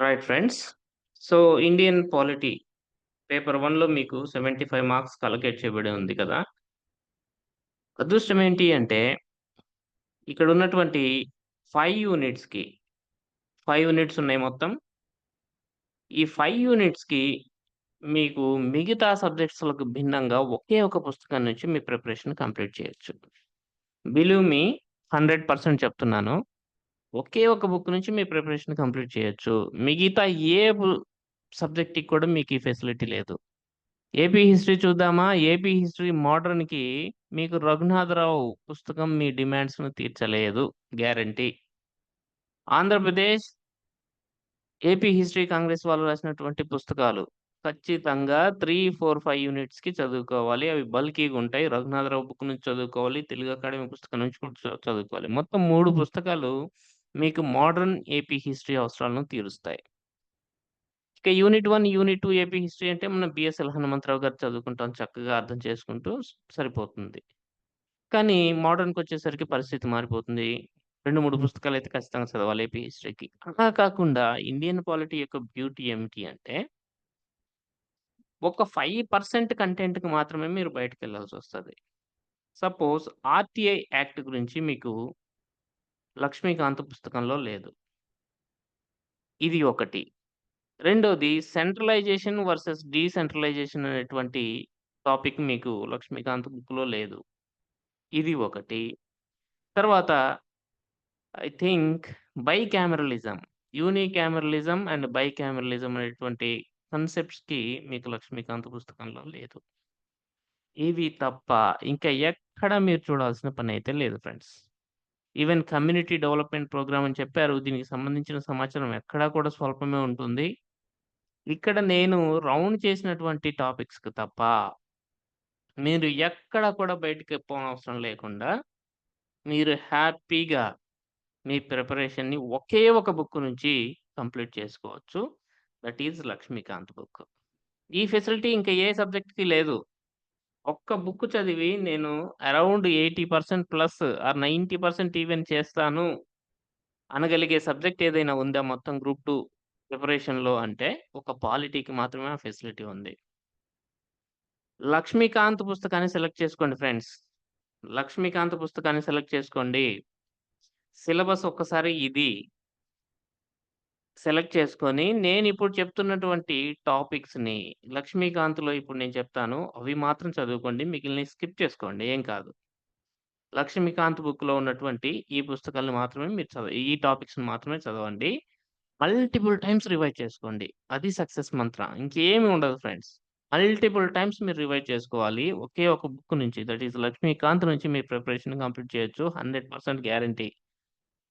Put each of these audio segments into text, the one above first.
Right friends. So, Indian polity paper వన్లో మీకు seventy five marks allocate చేయబడి ఉంది కదా! అదృష్టం ఏంటి అంటే, ఇక్కడ ఉన్నటువంటి ఫైవ్ యూనిట్స్‌కి ఫైవ్ యూనిట్స్ ఉన్నాయి మొత్తం. ఈ ఫైవ్ యూనిట్స్‌కి మీకు మిగతా సబ్జెక్ట్స్‌లకు భిన్నంగా ఒకే ఒక పుస్తకం నుంచి మీ ప్రిపరేషన్ కంప్లీట్ చేయొచ్చు. బిలీవ్ మీ 100% చెప్తున్నాను. ఒకే ఒక బుక్ నుంచి మీ ప్రిపరేషన్ కంప్లీట్ చేయొచ్చు. మిగతా ఏ సబ్జెక్ట్‌కి కూడా మీకు ఈ ఫెసిలిటీ లేదు. ఏపీ హిస్టరీ చూద్దామా? ఏపీ హిస్టరీ మోడర్న్‌కి మీకు రఘునాథరావు పుస్తకం మీ డిమాండ్స్‌ను తీర్చలేదు. Guarantee. Andhra Pradesh AP history Congress వాళ్ళు రాసినటువంటి పుస్తకాలు ఖచ్చితంగా 3, 4, 5 యూనిట్స్‌కి చదువుకోవాలి. అవి బల్కీగా ఉంటాయి. రఘునాథరావు బుక్ నుంచి చదువుకోవాలి. తెలుగు అకాడమీ పుస్తకం నుంచి చదువుకోవాలి. మొత్తం 3 పుస్తకాలు మీకు మోడర్న్ ఏపీ హిస్టరీ అవసరాలను తీరుస్తాయి. ఇక unit one unit two AP history అంటే మనం బిఎస్ఎల్ హనుమంతరావు గారు చదువుకుంటాం. చక్కగా అర్థం చేసుకుంటూ సరిపోతుంది. కానీ మోడర్న్కి వచ్చేసరికి పరిస్థితి మారిపోతుంది. రెండు మూడు పుస్తకాలు అయితే ఖచ్చితంగా చదవాలి ఏపీ హిస్టరీకి. అలా కాకుండా ఇండియన్ పాలిటీ యొక్క బ్యూటీ ఏమిటి అంటే ఒక ఫైవ్ పర్సెంట్ కంటెంట్‌కి మాత్రమే మీరు బయటకి వెళ్ళాల్సి వస్తుంది సపోజ్ ఆర్టీఐ యాక్ట్ గురించి మీకు లక్ష్మీకాంత్ పుస్తకంలో లేదు. ఇది ఒకటి. రెండోది సెంట్రలైజేషన్ వర్సెస్ డీసెంట్రలైజేషన్ అనేటువంటి టాపిక్ మీకు లక్ష్మీకాంత్ బుక్‌లో లేదు. ఇది ఒకటి. తర్వాత I think bicameralism, unicameralism and bicameralism అనేటువంటి కన్సెప్ట్స్కి మీకు లక్ష్మీకాంత్ పుస్తకంలో లేదు. ఇవి తప్ప ఇంకా ఎక్కడ మీరు చూడాల్సిన పనైతే లేదు friends. Even community development programme అని చెప్పారు. దీనికి సంబంధించిన సమాచారం ఎక్కడా కూడా స్వల్పమే ఉంటుంది. ఇక్కడ నేను రౌండ్ చేసినటువంటి టాపిక్స్‌కి తప్ప మీరు ఎక్కడ కూడా బయటికి పోనవసరం లేకుండా మీరు హ్యాపీగా మీ ప్రిపరేషన్‌ని ఒకే ఒక బుక్ నుంచి కంప్లీట్ చేసుకోవచ్చు. That is Laxmikanth book. ఈ ఫెసిలిటీ ఇంకా ఏ సబ్జెక్ట్‌కి లేదు. ఒక్క బుక్ చదివి నేను అరౌండ్ 80% ప్లస్ ఆర్ 90% ఈవెన్ చేస్తాను అనగలిగే సబ్జెక్ట్ ఏదైనా ఉందా మొత్తం గ్రూప్ టూ ప్రిపరేషన్‌లో అంటే ఒక పాలిటీకి మాత్రమే ఆ ఫెసిలిటీ ఉంది. లక్ష్మీకాంత్ పుస్తకాన్ని సెలెక్ట్ చేసుకోండి ఫ్రెండ్స్. లక్ష్మీకాంత్ పుస్తకాన్ని సెలెక్ట్ చేసుకోండి. సిలబస్ ఒక్కసారి ఇది. సెలెక్ట్ చేసుకొని నేను ఇప్పుడు చెప్తున్నటువంటి టాపిక్స్‌ని లక్ష్మీకాంత్‌లో ఇప్పుడు నేను చెప్తాను. అవి మాత్రం చదువుకోండి. మిగిలినవి స్కిప్ చేసుకోండి. ఏం కాదు. లక్ష్మీకాంత్ బుక్‌లో ఉన్నటువంటి ఈ పుస్తకాలను మాత్రమే మీరు చదవ ఈ టాపిక్స్‌ని మాత్రమే చదవండి. మల్టిపుల్ టైమ్స్ రివైజ్ చేసుకోండి. అది సక్సెస్ మంత్ర. ఇంకేమి ఉండదు ఫ్రెండ్స్. మల్టిపుల్ టైమ్స్ మీరు రివైజ్ చేసుకోవాలి. ఒకే ఒక బుక్ నుంచి దట్ ఈస్ లక్ష్మీకాంత్ నుంచి మీ ప్రిపరేషన్ కంప్లీట్ చేయొచ్చు. 100% గ్యారంటీ.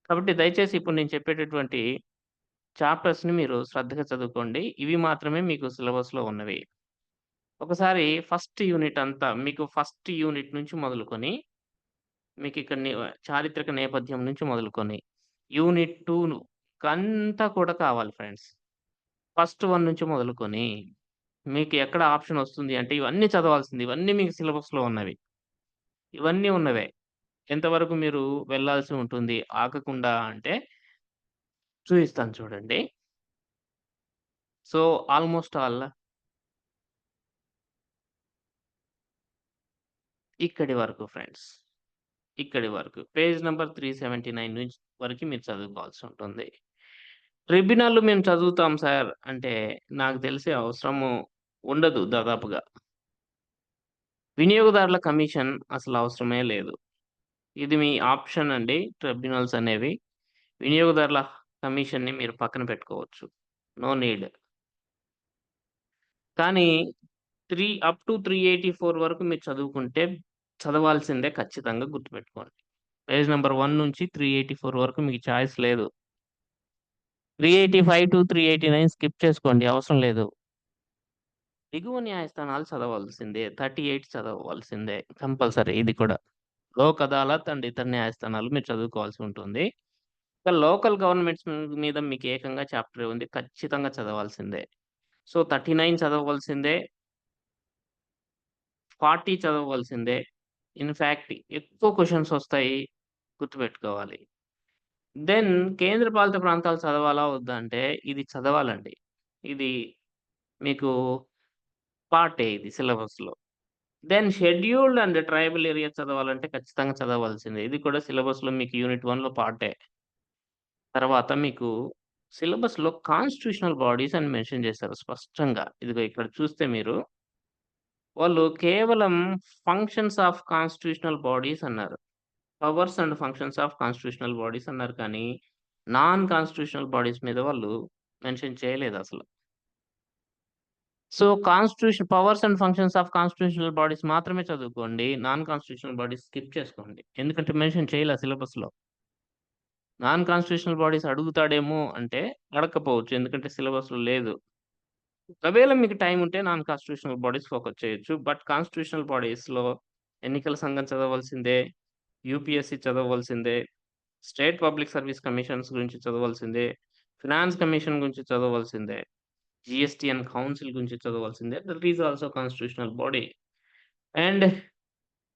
కాబట్టి దయచేసి ఇప్పుడు నేను చెప్పేటటువంటి చాప్టర్స్‌ని మీరు శ్రద్ధగా చదువుకోండి. ఇవి మాత్రమే మీకు సిలబస్‌లో ఉన్నవి. ఒకసారి ఫస్ట్ యూనిట్ అంతా మీకు ఫస్ట్ యూనిట్ నుంచి మొదలుకొని మీకు ఇక్కడ చారిత్రక నేపథ్యం నుంచి మొదలుకొని యూనిట్ 2 కంతా కూడా కావాలి ఫ్రెండ్స్. ఫస్ట్ వన్ నుంచి మొదలుకొని మీకు ఎక్కడ ఆప్షన్ వస్తుంది అంటే ఇవన్నీ చదవాల్సింది. ఇవన్నీ మీకు సిలబస్‌లో ఉన్నవి. ఇవన్నీ ఉన్నవే. ఎంతవరకు మీరు వెళ్ళాల్సి ఉంటుంది ఆగకుండా అంటే చూపిస్తాను చూడండి. సో, ఆల్‌మోస్ట్ ఆల్ ఇక్కడి వరకు ఫ్రెండ్స్. ఇక్కడి వరకు. Page number three seventy nine నుంచి వరకు మీరు చదువుకోవాల్సి ఉంటుంది. ట్రిబ్యునల్ మేము చదువుతాం సార్ అంటే నాకు తెలిసే అవసరము ఉండదు దాదాపుగా. వినియోగదారుల కమిషన్ అసలు అవసరమే లేదు. ఇది మీ ఆప్షన్ అండి ట్రిబ్యునల్స్ అనేవి. వినియోగదారుల కమిషన్‌ని మీరు పక్కన పెట్టుకోవచ్చు. No need. కానీ త్రీ అప్ టు 384 వరకు మీరు చదువుకుంటే చదవాల్సిందే ఖచ్చితంగా గుర్తుపెట్టుకోండి. పేజ్ నెంబర్ వన్ నుంచి 384 వరకు మీకు చాయిస్ లేదు. 385-389 స్కిప్ చేసుకోండి. అవసరం లేదు. దిగువ న్యాయస్థానాలు చదవాల్సిందే. థర్టీ ఎయిట్ చదవాల్సిందే కంపల్సరీ ఇది కూడా. లోక్ అదాలత్ అండ్ ఇతర న్యాయస్థానాలు మీరు చదువుకోవాల్సి ఉంటుంది. ఇంకా లోకల్ గవర్నమెంట్స్ మీద మీకు ఏకంగా చాప్టర్ ఉంది. ఖచ్చితంగా చదవాల్సిందే. సో, 39 చదవవలసిందే. 40 చదవవలసిందే. ఇన్ఫ్యాక్ట్ ఎక్కువ క్వశ్చన్స్ వస్తాయి. గుర్తుపెట్టుకోవాలి. దెన్ కేంద్ర పాలిత ప్రాంతాలు చదవాలా? వద్దా? అంటే ఇది చదవాలండి. ఇది మీకు పార్ట్ ఏ ఇది సిలబస్‌లో. Then scheduled and tribal area చదవాలంటే ఖచ్చితంగా చదవాల్సిందే. ఇది కూడా సిలబస్‌లో మీకు యూనిట్ వన్లో పార్టే. తర్వాత మీకు సిలబస్‌లో కాన్స్టిట్యూషనల్ బాడీస్ అని మెన్షన్ చేశారు స్పష్టంగా. ఇదిగో ఇక్కడ చూస్తే మీరు వాళ్ళు కేవలం ఫంక్షన్స్ ఆఫ్ కాన్స్టిట్యూషనల్ బాడీస్ అన్నారు. Powers and functions of constitutional bodies అన్నారు కానీ, నాన్ కాన్స్టిట్యూషనల్ బాడీస్ మీద వాళ్ళు mention చేయలేదసలు. So, constitution powers and functions of constitutional bodies మాత్రమే చదువుకోండి. నాన్ కాన్స్టిట్యూషనల్ బాడీస్ స్కిప్ చేసుకోండి. ఎందుకంటే మెన్షన్ చేయలే సిలబస్‌లో. నాన్ కాన్స్టిట్యూషనల్ బాడీస్ అడుగుతాడేమో అంటే అడగకపోవచ్చు. ఎందుకంటే సిలబస్‌లో లేదు. ఒకవేళ మీకు టైం ఉంటే నాన్ కాన్స్టిట్యూషనల్ బాడీస్ ఫోకస్ చేయొచ్చు. బట్ కాన్స్టిట్యూషనల్ బాడీస్‌లో ఎన్నికల సంఘం చదవాల్సిందే, యూపీఎస్‌సి చదవలసిందే స్టేట్ పబ్లిక్ సర్వీస్ కమిషన్స్ గురించి చదవాల్సిందే, ఫినాన్స్ కమిషన్ గురించి చదవాల్సిందే, అండ్ కౌన్సిల్ గురించి చదవాల్సిందే. That is also constitutional body. And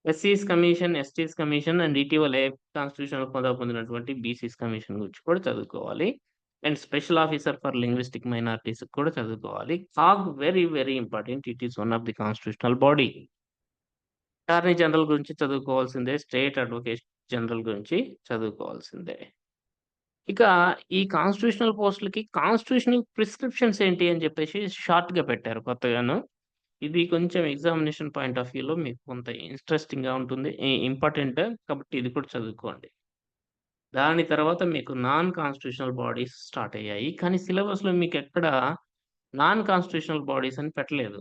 ఎస్సీస్ commission, STs commission and ఇటీవల ఏ కాన్స్టిట్యూషన్ హోదా పొందినటువంటి బీసీస్ కమిషన్ గురించి కూడా చదువుకోవాలి. And special officer for linguistic minorities కూడా చదువుకోవాలి. CAG very very important. It is one of the constitutional body. Attorney general గురించి చదువుకోవాల్సిందే. స్టేట్ అడ్వకేట్ జనరల్ గురించి చదువుకోవాల్సిందే. ఇక ఈ కాన్స్టిట్యూషనల్ పోస్టులకి కాన్స్టిట్యూషనల్ ప్రిస్క్రిప్షన్స్ ఏంటి అని చెప్పేసి షార్ట్‌గా పెట్టారు కొత్తగాను. ఇది కొంచెం ఎగ్జామినేషన్ పాయింట్ ఆఫ్ వ్యూలో మీకు కొంత ఇంట్రెస్టింగ్‌గా ఉంటుంది. ఇంపార్టెంట్ కాబట్టి ఇది కూడా చదువుకోండి. దాని తర్వాత మీకు నాన్ కాన్స్టిట్యూషనల్ బాడీస్ స్టార్ట్ అయ్యాయి. కానీ సిలబస్‌లో ఎక్కడ నాన్ కాన్స్టిట్యూషనల్ బాడీస్ అని పెట్టలేదు.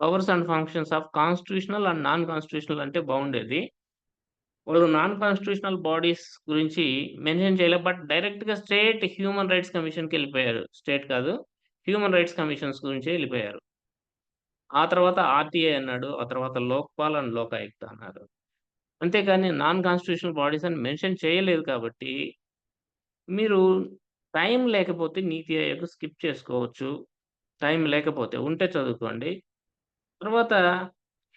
Powers and functions of constitutional and non constitutional అంటే బాగుండేది. వాళ్ళు నాన్ కాన్స్టిట్యూషనల్ బాడీస్ గురించి మెన్షన్ చేయలేదు బట్ డైరెక్ట్‌గా స్టేట్ హ్యూమన్ రైట్స్ కమిషన్‌కెళ్ళిపోయారు. స్టేట్ కాదు. హ్యూమన్ రైట్స్ కమిషన్స్ గురించి వెళ్ళిపోయారు ఆ తర్వాత ఆర్‌టీఐ అన్నాడు. ఆ తర్వాత లోక్‌పాల్ అండ్ లోకాయుక్త అన్నారు. అంతేకాని నాన్ కాన్స్టిట్యూషనల్ బాడీస్ అని మెన్షన్ చేయలేదు కాబట్టి మీరు టైం లేకపోతే నీతి ఆయోగ్ స్కిప్ చేసుకోవచ్చు. టైం లేకపోతే ఉంటే చదువుకోండి. తర్వాత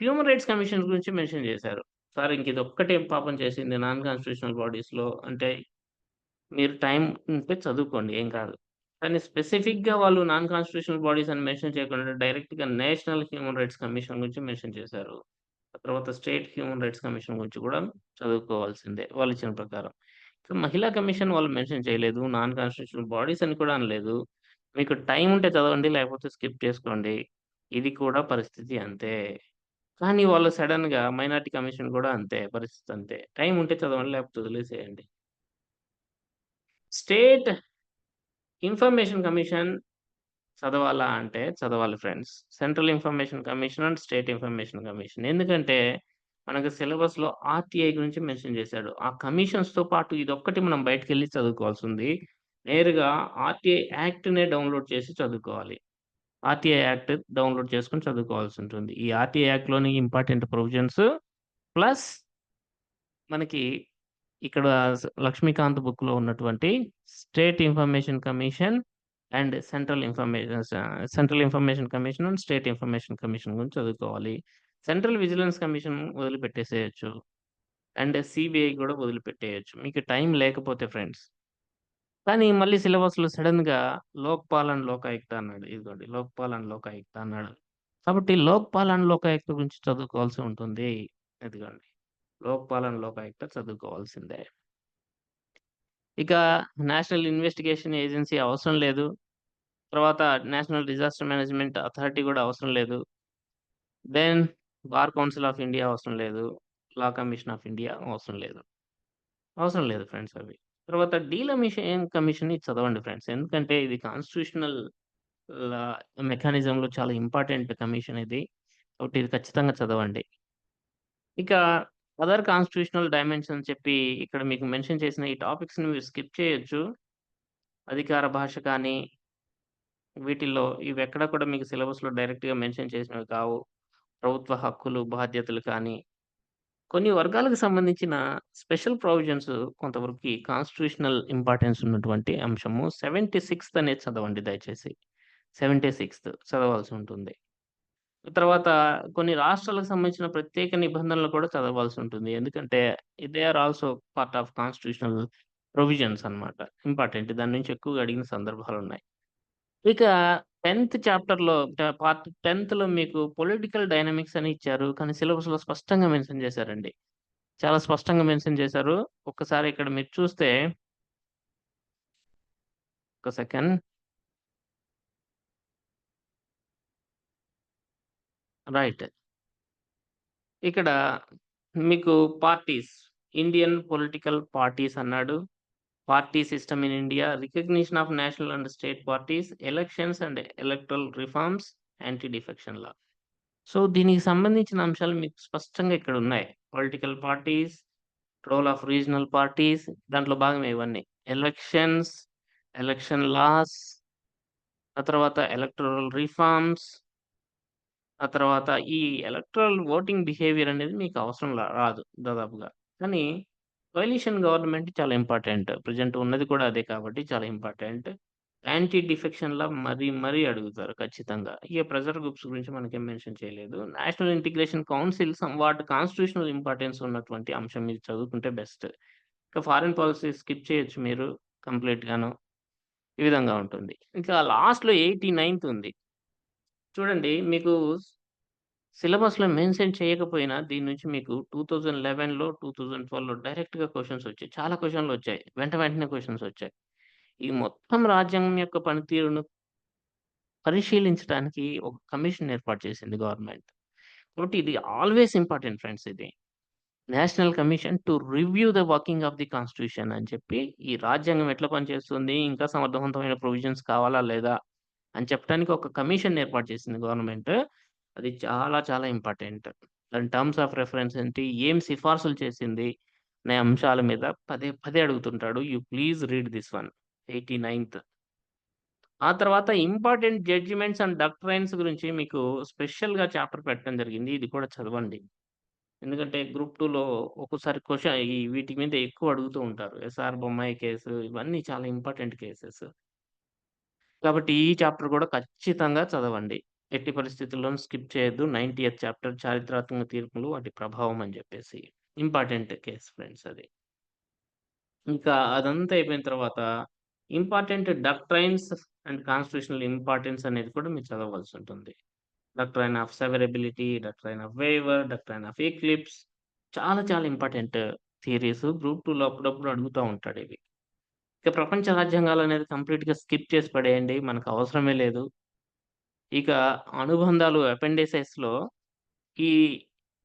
హ్యూమన్ రైట్స్ కమిషన్ గురించి మెన్షన్ చేశారు. సార్ ఇంక ఒక్కటే పాపం చేసింది నాన్ కాన్స్టిట్యూషనల్ బాడీస్‌లో అంటే మీరు టైం ఉంటే చదువుకోండి ఏం కాదు. కానీ స్పెసిఫిక్‌గా వాళ్ళు నాన్ కాన్స్టిట్యూషనల్ బాడీస్ అని మెన్షన్ చేయకుండా డైరెక్ట్‌గా నేషనల్ హ్యూమన్ రైట్స్ కమిషన్ గురించి మెన్షన్ చేశారు. ఆ తర్వాత స్టేట్ హ్యూమన్ రైట్స్ కమిషన్ గురించి కూడా చదువుకోవాల్సిందే వాళ్ళు ఇచ్చిన ప్రకారం. సో, మహిళా కమిషన్ వాళ్ళు మెన్షన్ చేయలేదు. నాన్ కాన్స్టిట్యూషనల్ బాడీస్ అని కూడా అనలేదు. మీకు టైం ఉంటే చదవండి లేకపోతే స్కిప్ చేసుకోండి. ఇది కూడా పరిస్థితి అంతే. కానీ వాళ్ళు సడన్గా మైనారిటీ కమిషన్ కూడా అంతే పరిస్థితి అంతే. టైం ఉంటే చదవండి లేకపోతే వదిలేసేయండి. స్టేట్ ఇన్ఫర్మేషన్ కమిషన్ చదవాలా అంటే చదవాలి friends. Central information commission and state information commission. ఎందుకంటే మనకు సిలబస్‌లో ఆర్‌టీఐ గురించి మెన్షన్ చేశాడు. ఆ కమిషన్స్‌తో పాటు ఇదొక్కటి మనం బయటకెళ్ళి చదువుకోవాల్సి ఉంది నేరుగా ఆర్‌టీఐ యాక్ట్‌నే డౌన్‌లోడ్ చేసి చదువుకోవాలి. ఆర్‌టీఐ యాక్ట్ డౌన్‌లోడ్ చేసుకొని చదువుకోవాల్సి ఉంటుంది. ఈ ఆర్‌టీఐ యాక్ట్‌లోని ఇంపార్టెంట్ ప్రొవిజన్స్ ప్లస్ మనకి ఇక్కడ లక్ష్మీకాంత్ బుక్‌లో ఉన్నటువంటి state information commission and central information central information commission and state information commission గురించి చదువుకోవాలి. సెంట్రల్ విజిలెన్స్ కమిషన్ వదిలిపెట్టేసేయచ్చు అండ్ సిబిఐ కూడా వదిలిపెట్టేయొచ్చు. మీకు టైం లేకపోతే ఫ్రెండ్స్. కానీ మళ్ళీ సిలబస్‌లో సడన్గా లోక్‌పాల్ అండ్ లోకాయుక్త అన్నాడు. ఇదిగోండి లోక్‌పాల్ అండ్ లోకాయుక్త అన్నాడు. కాబట్టి లోక్‌పాల్ అండ్ లోకాయుక్త గురించి చదువుకోవాల్సి ఉంటుంది. ఇదిగోండి. లోక్పాలన లోకాయుక్త చదువుకోవాల్సిందే. ఇక నేషనల్ ఇన్వెస్టిగేషన్ ఏజెన్సీ అవసరం లేదు. తర్వాత నేషనల్ డిజాస్టర్ మేనేజ్మెంట్ అథారిటీ కూడా అవసరం లేదు. Then bar council of India అవసరం లేదు. లా కమిషన్ ఆఫ్ ఇండియా అవసరం లేదు. అవసరం లేదు ఫ్రెండ్స్ అవి. తర్వాత డీలమిషన్ కమిషన్ ఇది చదవండి ఫ్రెండ్స్. ఎందుకంటే ఇది కాన్స్టిట్యూషనల్ మెకానిజంలో చాలా ఇంపార్టెంట్ కమిషన్ ఇది. కాబట్టి ఇది ఖచ్చితంగా చదవండి. ఇక అదర్ కాన్స్టిట్యూషనల్ డైమెన్షన్ అని చెప్పి ఇక్కడ మీకు మెన్షన్ చేసిన ఈ టాపిక్స్‌ని మీరు స్కిప్ చేయొచ్చు. అధికార భాష కానీ వీటిల్లో ఇవి ఎక్కడ కూడా మీకు సిలబస్‌లో డైరెక్ట్‌గా మెన్షన్ చేసినవి కావు. ప్రభుత్వ హక్కులు, బాధ్యతలు కానీ కొన్ని వర్గాలకు సంబంధించిన స్పెషల్ ప్రొవిజన్స్ కొంతవరకు కాన్స్టిట్యూషనల్ ఇంపార్టెన్స్ ఉన్నటువంటి అంశము. 76థ్ అనేది చదవండి దయచేసి. 76థ్ చదవాల్సి ఉంటుంది. తర్వాత కొన్ని రాష్ట్రాలకు సంబంధించిన ప్రత్యేక నిబంధనలు కూడా చదవాల్సి ఉంటుంది. ఎందుకంటే they are also part of constitutional provisions అన్నమాట. ఇంపార్టెంట్. దాని నుంచి ఎక్కువగా అడిగిన సందర్భాలున్నాయి. ఇక 10థ్ చాప్టర్‌లో పార్ట్ 10థ్‌లో మీకు పొలిటికల్ డైనమిక్స్ అని ఇచ్చారు. కానీ సిలబస్‌లో స్పష్టంగా మెన్షన్ చేశారండి. చాలా స్పష్టంగా మెన్షన్ చేశారు. ఒక్కసారి ఇక్కడ మీరు చూస్తే ఒక సెకండ్. రైట్. ఇక్కడ మీకు పార్టీస్, ఇండియన్ పొలిటికల్ పార్టీస్ అన్నాడు. Party system in India, recognition of national and state parties, elections and electoral reforms, anti defection law. So, దీనికి సంబంధించిన అంశాలు మీకు స్పష్టంగా ఇక్కడ ఉన్నాయి. Political parties, role of regional parties దాంట్లో భాగమే ఇవన్నీ. ఎలక్షన్స్, ఎలక్షన్ లాస్ ఆ తర్వాత ఎలక్టరల్ రిఫార్మ్స్ ఆ తర్వాత ఈ ఎలక్ట్రల్ ఓటింగ్ బిహేవియర్ అనేది మీకు అవసరం లా రాదు దాదాపుగా. కానీ కొయలిషన్ గవర్నమెంట్ చాలా ఇంపార్టెంట్. ప్రెజెంట్ ఉన్నది కూడా అదే కాబట్టి చాలా ఇంపార్టెంట్. యాంటీ డిఫెక్షన్ లా మరీ మరీ అడుగుతారు ఖచ్చితంగా. ఇక ప్రెజర్ గ్రూప్స్ గురించి మనకేం మెన్షన్ చేయలేదు. నేషనల్ ఇంటిగ్రేషన్ కౌన్సిల్ వాటి కాన్స్టిట్యూషనల్ ఇంపార్టెన్స్ ఉన్నటువంటి అంశం మీరు చదువుకుంటే బెస్ట్. ఇంకా ఫారిన్ పాలసీ స్కిప్ చేయొచ్చు మీరు కంప్లీట్‌గాను. ఈ విధంగా ఉంటుంది. ఇంకా లాస్ట్‌లో 89థ్ ఉంది. చూడండి మీకు సిలబస్‌లో మెన్షన్ చేయకపోయినా దీని నుంచి మీకు 2011లో, 2012లో డైరెక్ట్‌గా క్వశ్చన్స్ వచ్చాయి. చాలా క్వశ్చన్లు వచ్చాయి. వెంట వెంటనే క్వశ్చన్స్ వచ్చాయి. ఈ మొత్తం రాజ్యాంగం యొక్క పనితీరును పరిశీలించడానికి ఒక కమిషన్ ఏర్పాటు చేసింది గవర్నమెంట్. కాబట్టి ఇది ఆల్‌వేస్ ఇంపార్టెంట్ ఫ్రెండ్స్ ఇది. National commission to review the working of the constitution అని చెప్పి ఈ రాజ్యాంగం ఎట్లా పనిచేస్తుంది, ఇంకా సమర్థవంతమైన ప్రొవిజన్స్ కావాలా లేదా అని చెప్పడానికి ఒక కమిషన్ ఏర్పాటు చేసింది గవర్నమెంట్. అది చాలా చాలా ఇంపార్టెంట్. దాని టర్మ్స్ ఆఫ్ రెఫరెన్స్ ఏంటి, ఏం సిఫార్సులు చేసింది అనే అంశాల మీద పదే పదే అడుగుతుంటాడు. You please read this one 89థ్. ఆ తర్వాత ఇంపార్టెంట్ జడ్జిమెంట్స్ అండ్ డాక్ట్రైన్స్ గురించి మీకు స్పెషల్‌గా చాప్టర్ పెట్టడం జరిగింది. ఇది కూడా చదవండి. ఎందుకంటే గ్రూప్ టూలో ఒక్కోసారి క్వశ్చన్ ఈ వీటి మీద ఎక్కువ అడుగుతూ ఉంటారు. ఎస్ఆర్ బొమ్మాయి కేసు ఇవన్నీ చాలా ఇంపార్టెంట్ కేసెస్. కాబట్టి ఈ చాప్టర్ కూడా ఖచ్చితంగా చదవండి. ఎట్టి పరిస్థితుల్లోనూ స్కిప్ చేయొద్దు. 90థ్ చాప్టర్ చారిత్రాత్మక తీర్పులు వాటి ప్రభావం అని చెప్పేసి. ఇంపార్టెంట్ కేస్ ఫ్రెండ్స్ అది. ఇంకా అదంతా అయిపోయిన తర్వాత important doctrines and constitutional importance అనేది కూడా మీరు చదవాల్సి ఉంటుంది. Doctrine of severability, doctrine of waiver, doctrine of eclipse చాలా చాలా ఇంపార్టెంట్ థియరీస్ గ్రూప్ టూలో అప్పుడప్పుడు అడుగుతా ఉంటాడు ఇవి. ఇక ప్రపంచ రాజ్యాంగాలు అనేది కంప్లీట్‌గా స్కిప్ చేసి పడేయండి. మనకు అవసరమే లేదు. ఇక అనుబంధాలు అపెండిసైస్లో ఈ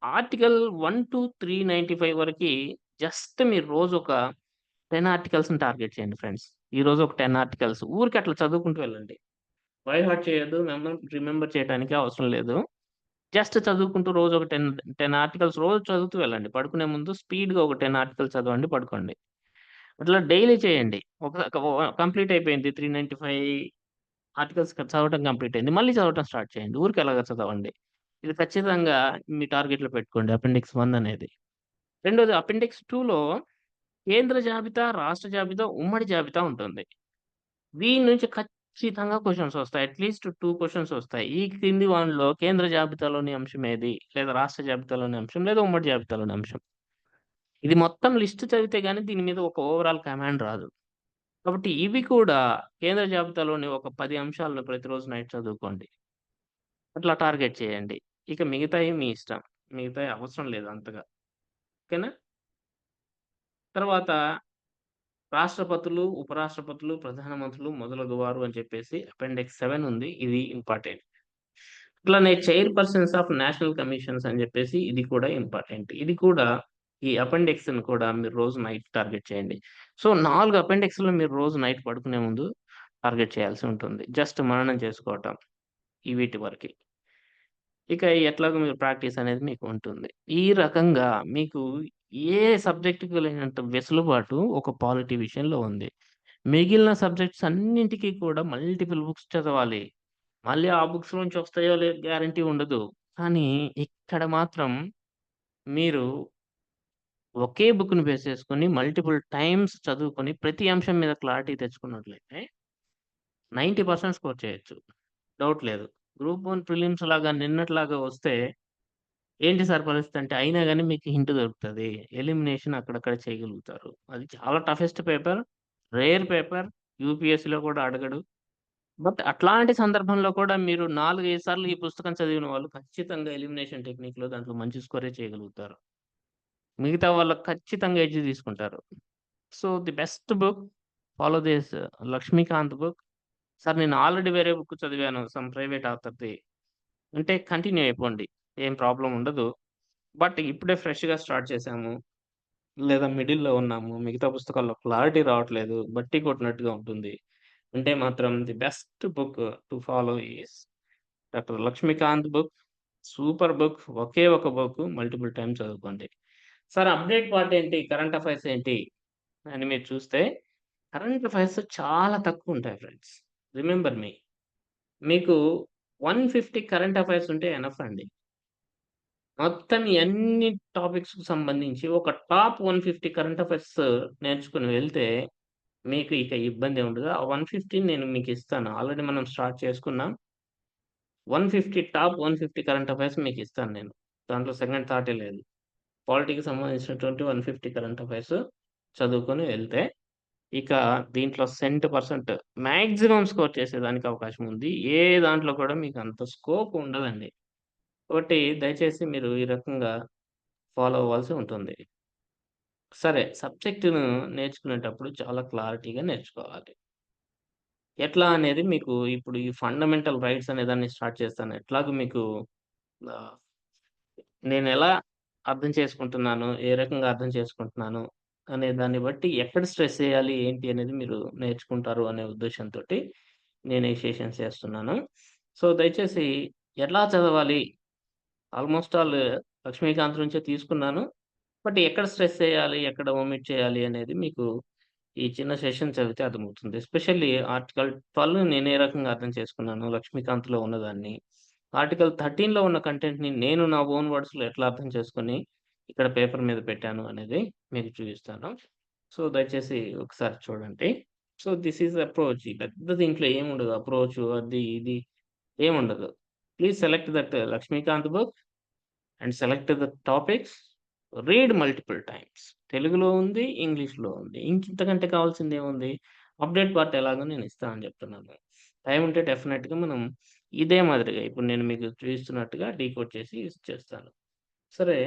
ఆర్టికల్ 1-395 వరకి జస్ట్ మీరు రోజు ఒక 10 ఆర్టికల్స్‌ని టార్గెట్ చేయండి ఫ్రెండ్స్. ఈ రోజు ఒక 10 ఆర్టికల్స్ ఊరికి అట్లా చదువుకుంటూ వెళ్ళండి. వై హార్ట్ చేయొద్దు. మెమర్ రిమెంబర్ చేయడానికి అవసరం లేదు. జస్ట్ చదువుకుంటూ రోజు ఒక 10, 10 ఆర్టికల్స్ రోజు చదువుతూ వెళ్ళండి. పడుకునే ముందు స్పీడ్‌గా ఒక 10 ఆర్టికల్స్ చదవండి పడుకోండి. అట్లా డైలీ చేయండి. ఒక కంప్లీట్ అయిపోయింది. 395 ఆర్టికల్స్ చదవటం కంప్లీట్ అయింది. మళ్ళీ చదవటం స్టార్ట్ చేయండి. ఊరికి ఎలాగ చదవండి. ఇది ఖచ్చితంగా మీ టార్గెట్‌లో పెట్టుకోండి అపెండిక్స్ వన్ అనేది. రెండోది అపెండిక్స్ టూలో కేంద్ర జాబితా, రాష్ట్ర జాబితా, ఉమ్మడి జాబితా ఉంటుంది. దీని నుంచి ఖచ్చితంగా క్వశ్చన్స్ వస్తాయి. అట్‌లీస్ట్ టూ క్వశ్చన్స్ వస్తాయి. ఈ క్రింది వానిలో కేంద్ర జాబితాలోని అంశం ఏది? లేదా రాష్ట్ర జాబితాలోని అంశం లేదా ఉమ్మడి జాబితాలోని అంశం. ఇది మొత్తం లిస్ట్ చదివితే కానీ దీని మీద ఒక ఓవరాల్ కమాండ్ రాదు. కాబట్టి ఇవి కూడా కేంద్ర జాబితాలోని ఒక పది అంశాలను ప్రతిరోజు నైట్ చదువుకోండి. అట్లా టార్గెట్ చేయండి. ఇక మిగతాయి మీ ఇష్టం. మిగతాయి అవసరం లేదు అంతగా. ఓకేనా? తర్వాత రాష్ట్రపతులు, ఉపరాష్ట్రపతులు, ప్రధానమంత్రులు మొదలగువారు అని చెప్పేసి అపెండిక్స్ సెవెన్ ఉంది. ఇది ఇంపార్టెంట్. అట్లానే చైర్‌పర్సన్స్ ఆఫ్ నేషనల్ కమిషన్స్ అని చెప్పేసి ఇది కూడా ఇంపార్టెంట్. ఇది కూడా ఈ అపెండిక్స్‌ని కూడా మీరు రోజు నైట్ టార్గెట్ చేయండి. సో నాలుగు అపెండిక్స్‌లు మీరు రోజు నైట్ పడుకునే ముందు టార్గెట్ చేయాల్సి ఉంటుంది. జస్ట్ మననం చేసుకోవటం. ఈ వీటి వరకి. ఇక ఎట్లాగో మీరు ప్రాక్టీస్ అనేది మీకు ఉంటుంది. ఈ రకంగా మీకు ఏ సబ్జెక్ట్‌కి లేనంత వెసులుబాటు ఒక పాలిటీ విషయంలో ఉంది. మిగిలిన సబ్జెక్ట్స్ అన్నింటికి కూడా మల్టిపుల్ బుక్స్ చదవాలి. మళ్ళీ ఆ బుక్స్ నుంచి వస్తాయో లేదు గ్యారంటీ ఉండదు. కానీ ఇక్కడ మాత్రం మీరు ఒకే బుక్‌ని బేస్ చేసుకొని మల్టిపుల్ టైమ్స్ చదువుకొని ప్రతి అంశం మీద క్లారిటీ తెచ్చుకున్నట్లయితే 90% స్కోర్ చేయొచ్చు. డౌట్ లేదు. గ్రూప్ వన్ ప్రిలిమ్స్ లాగా నిన్నట్లాగా వస్తే ఏంటి సార్ పరిస్థితి అంటే, అయినా కానీ మీకు హింట్ దొరుకుతుంది ఎలిమినేషన్ అక్కడక్కడ చేయగలుగుతారు. అది చాలా టఫెస్ట్ పేపర్. Rare paper. యూపీఎస్సీలో కూడా అడగడు. బట్ అట్లాంటి సందర్భంలో కూడా మీరు 4, 5 సార్లు ఈ పుస్తకం చదివిన వాళ్ళు ఖచ్చితంగా ఎలిమినేషన్ టెక్నిక్‌లో దాంట్లో మంచి స్కోరే చేయగలుగుతారు. మిగతా వాళ్ళకి ఖచ్చితంగా ఎడ్జ్ తీసుకుంటారు. So, the best book follow this Laxmikanth book. Sir నేను ఆల్రెడీ వేరే బుక్ చదివాను సమ్ ప్రైవేట్ ఆథర్‌ది. అంటే కంటిన్యూ అయిపోండి. ఏం ప్రాబ్లం ఉండదు. బట్ ఇప్పుడే ఫ్రెష్‌గా స్టార్ట్ చేశాము. లేదా మిడిల్‌లో ఉన్నాము. మిగతా పుస్తకాల్లో క్లారిటీ రావట్లేదు. బట్టి కొట్టినట్టుగా ఉంటుంది. అంటే మాత్రం the best book to follow is doctor Laxmikanth book. Super book. ఒకే ఒక బుక్ మల్టిపుల్ టైమ్స్ చదువుకోండి. సార్ అప్డేట్ పార్ట్ ఏంటి? కరెంట్ అఫైర్స్ ఏంటి? అని మీరు చూస్తే కరెంట్ అఫైర్స్ చాలా తక్కువ ఉంటాయి ఫ్రెండ్స్. రిమెంబర్ మీ. మీకు 150 కరెంట్ అఫైర్స్ ఉంటే ఎనఫ్ అండి. మొత్తం ఎన్ని అన్ని టాపిక్స్‌కి సంబంధించి ఒక టాప్ 150 కరెంట్ అఫైర్స్ నేర్చుకుని వెళ్తే, మీకు ఇక ఇబ్బంది ఉండదు. ఆ 150 నేను మీకు ఇస్తాను ఆల్రెడీ మనం స్టార్ట్ చేసుకున్నాం. 150 టాప్ 150 కరెంట్ అఫైర్స్ మీకు ఇస్తాను నేను. దాంట్లో సెకండ్ థాటే లేదు. పాలిటీకి సంబంధించినటువంటి 150 కరెంట్ అఫైర్స్ చదువుకొని వెళ్తే, ఇక దీంట్లో సెంట్ పర్సెంట్ మ్యాక్సిమం స్కోర్ చేసేదానికి అవకాశం ఉంది. ఏ దాంట్లో కూడా మీకు అంత స్కోప్ ఉండదండి. కాబట్టి దయచేసి మీరు ఈ రకంగా ఫాలో అవ్వాల్సి ఉంటుంది. సరే సబ్జెక్టును నేర్చుకునేటప్పుడు చాలా క్లారిటీగా నేర్చుకోవాలి. ఎట్లా అనేది మీకు ఇప్పుడు ఈ ఫండమెంటల్ రైట్స్ అనే దాన్ని స్టార్ట్ చేస్తాను. ఎట్లాగో మీకు నేను ఎలా అర్థం చేసుకుంటున్నాను, ఏ రకంగా అర్థం చేసుకుంటున్నాను అనే దాన్ని బట్టి ఎక్కడ స్ట్రెస్ ఎయాలి, ఏంటి అనేది మీరు నేర్చుకుంటారు అనే ఉద్దేశ్యంతోటి నేను ఈ సెషన్స్ చేస్తున్నాను. సో, దయచేసి ఎలా చదవాలి? ఆల్‌మోస్ట్ ఆల్ లక్ష్మీకాంత్ నుంచే తీసుకున్నాను. బట్ ఎక్కడ స్ట్రెస్ ఎయాలి, ఎక్కడ ఒమిట్ చేయాలి అనేది మీకు ఈ చిన్న సెషన్ చదివితే అర్థమవుతుంది. ఎస్పెషల్లీ ఆర్టికల్ 12 నేను ఏ రకంగా అర్థం చేసుకున్నాను లక్ష్మీకాంత్‌లో ఉన్నదాన్ని. ఆర్టికల్ 13లో ఉన్న కంటెంట్‌ని నేను నా ఓన్ వర్డ్స్‌లో ఎట్లా అర్థం చేసుకొని, ఇక్కడ పేపర్ మీద పెట్టాను అనేది మీకు చూపిస్తాను. సో, దయచేసి ఒకసారి చూడండి. So, this is approach. పెద్ద దీంట్లో ఏముండదు. అప్రోచ్ అది, ఇది ఏముండదు. Please select that Laxmikanth book and select the topics. Read multiple times. తెలుగులో ఉంది, ఇంగ్లీష్‌లో ఉంది. ఇంకింతకంటే కావాల్సిందేముంది? అప్డేట్ పార్ట్ ఎలాగో నేను ఇస్తానని చెప్తున్నాను. టైం ఉంటే డెఫినెట్‌గా మనం ఇదే మాదిరిగా ఇప్పుడు నేను మీకు చూపిస్తున్నట్టుగా డీకోడ్ చేసి చేస్తాను. సరే